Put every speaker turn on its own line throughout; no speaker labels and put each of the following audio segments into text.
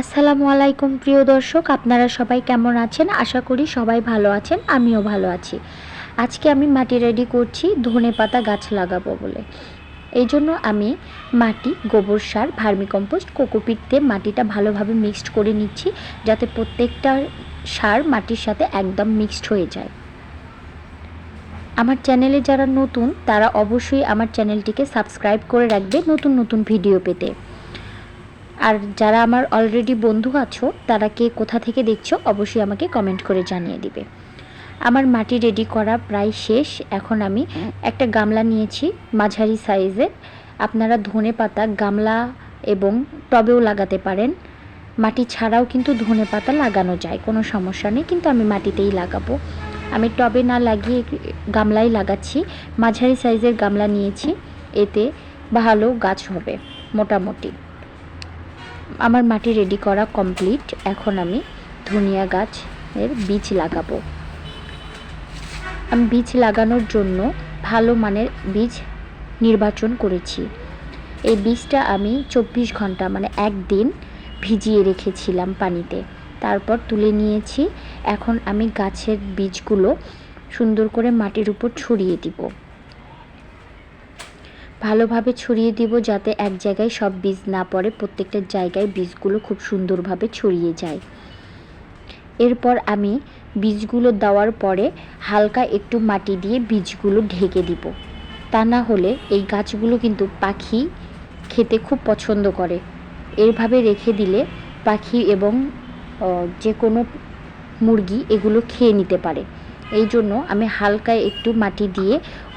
আসসালামু আলাইকুম, প্রিয় দর্শক। আপনারা সবাই কেমন আছেন? আশা করি সবাই ভালো আছেন, আমিও ভালো আছি। আজকে আমি মাটি রেডি করছি, ধনে পাতা গাছ লাগাবো বলে। এই জন্য আমি মাটি, গোবর সার, ভার্মিকম্পোস্ট, কোকোপিট দিয়ে মাটিটা ভালোভাবে মিক্সড করে নিচ্ছি, যাতে প্রত্যেকটা সার মাটির সাথে একদম মিক্সড হয়ে যায়। আমার চ্যানেলে যারা নতুন, তারা অবশ্যই আমার চ্যানেলটিকে সাবস্ক্রাইব করে রাখবে নতুন নতুন ভিডিও পেতে। আর যারা আমার অলরেডি বন্ধু আছো, তারা কে কোথা থেকে দেখছ, অবশ্যই আমাকে কমেন্ট করে জানিয়ে দিবে। আমার মাটি রেডি করা প্রায় শেষ। এখন আমি একটা গামলা নিয়েছি মাঝারি সাইজের আপনারা ধনে পাতা, গামলা এবং টবেও লাগাতে পারেন। মাটি ছাড়াও কিন্তু ধনে পাতা লাগানো যায়, কোনো সমস্যা নেই, কিন্তু আমি মাটিতেই লাগাবো। আমি টবে না লাগিয়ে গামলায় লাগাচ্ছি। মাঝারি সাইজের গামলা নিয়েছি। এতে ভালো গাছ হবে, মোটামুটি। আমার মাটি রেডি করা কমপ্লিট এখন আমি ধনিয়া গাছের বীজ লাগাবো। আমি বীজ লাগানোর জন্য ভালো মানের বীজ নির্বাচন করেছি। এই বীজটা আমি চব্বিশ ঘণ্টা মানে একদিন ভিজিয়ে রেখেছিলাম পানিতে। তারপর তুলে নিয়েছি। এখন আমি গাছের বীজগুলো সুন্দর করে মাটির উপর ছড়িয়ে দিব। ভালোভাবে ছড়িয়ে দিব যাতে এক জায়গায় সব বীজ না পড়ে, প্রত্যেকটা জায়গায় বীজগুলো খুব সুন্দরভাবে ছড়িয়ে যায়। এরপর আমি বীজগুলো দেওয়ার পরে হালকা একটু মাটি দিয়ে বীজগুলো ঢেকে দিব। তা না হলে এই গাছগুলো কিন্তু পাখি খেতে খুব পছন্দ করে। এরভাবে রেখে দিলে পাখি এবং যে কোনো মুরগি এগুলো খেয়ে নিতে পারে। এই জন্য আমি হালকা একটু মাটি দিয়ে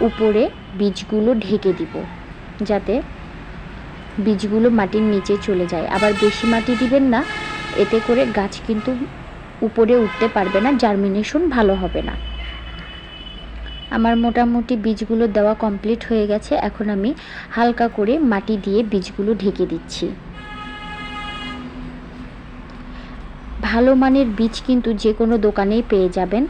উপরে বীজগুলো ঢেকে দিব, যাতে বীজগুলো মাটির নিচে চলে যায়। আবার বেশি মাটি দিবেন না, এতে করে গাছ কিন্তু উপরে উঠতে পারবে না জার্মিনেশন ভালো হবে না। আমার মোটামুটি বীজগুলো দেওয়া কমপ্লিট হয়ে গেছে, এখন আমি হালকা করে মাটি দিয়ে বীজগুলো ঢেকে দিচ্ছি। ভালো মানের বীজ কিন্তু যে কোনো দোকানেই পেয়ে যাবেন।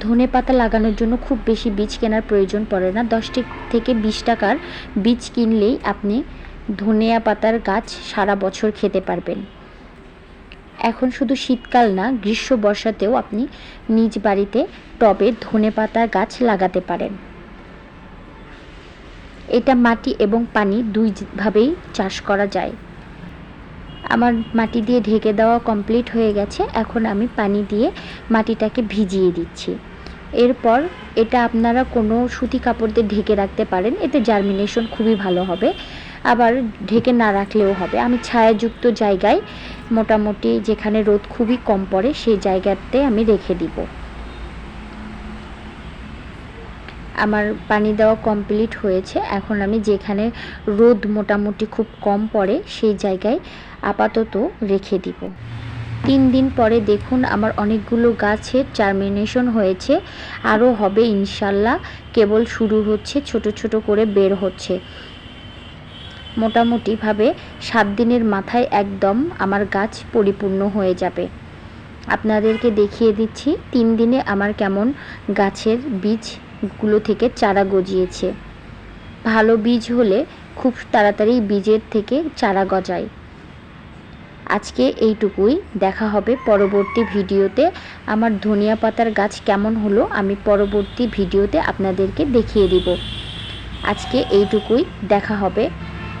ধনে পাতা লাগানোর জন্য খুব বেশি বীজ কেনার প্রয়োজন পড়ে না। দশটি থেকে বিশ টাকার বীজ কিনলেই আপনি ধনিয়া পাতার গাছ সারা বছর খেতে পারবেন। এখন শুধু শীতকাল না, গ্রীষ্ম বর্ষাতেও আপনি নিজ বাড়িতে টবে ধনে পাতার গাছ লাগাতে পারেন। এটা মাটি এবং পানি দুইভাবেই চাষ করা যায়। আমার মাটি দিয়ে ঢেকে দেওয়া কমপ্লিট হয়ে গেছে। এখন আমি পানি দিয়ে মাটিটাকে ভিজিয়ে দিচ্ছি। এরপর এটা আপনারা কোনো সুতি কাপড় দিয়ে ঢেকে রাখতে পারেন। এতে জার্মিনেশন খুবই ভালো হবে। আবার ঢেকে না রাখলেও হবে। আমি ছায়াযুক্ত জায়গায় মোটামুটি যেখানে রোদ খুবই কম পড়ে, সেই জায়গাতে আমি রেখে দিব। আমার পানি দেওয়া কমপ্লিট হয়েছে। এখন আমি যেখানে রোদ মোটামুটি খুব কম পড়ে, সেই জায়গায় আপাতত রেখে দিব। তিন দিন পরে দেখুন আমার অনেকগুলো গাছের টার্মিনেশন হয়েছে। আরও হবে ইনশাল্লাহ। কেবল শুরু হচ্ছে, ছোট ছোট করে বের হচ্ছে। মোটামুটিভাবে সাত দিনের মাথায় একদম আমার গাছ পরিপূর্ণ হয়ে যাবে। আপনাদেরকে দেখিয়ে দিচ্ছি, তিন দিনে আমার কেমন গাছের বীজগুলো থেকে চারা গজিয়েছে। ভালো বীজ হলে খুব তাড়াতাড়ি বীজের থেকে চারা গজায়। আজকে এইটুকুই। দেখা হবে পরবর্তী ভিডিওতে। আমার ধনিয়া পাতার গাছ কেমন হলো আমি পরবর্তী ভিডিওতে আপনাদেরকে দেখিয়ে দিব। আজকে এইটুকুই। দেখা হবে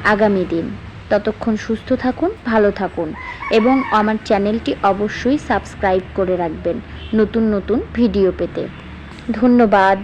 আগামী দিন। ততক্ষণ সুস্থ থাকুন, ভালো থাকুন এবং আমার চ্যানেলটি অবশ্যই সাবস্ক্রাইব করে রাখবেন নতুন নতুন ভিডিও পেতে। ধন্যবাদ।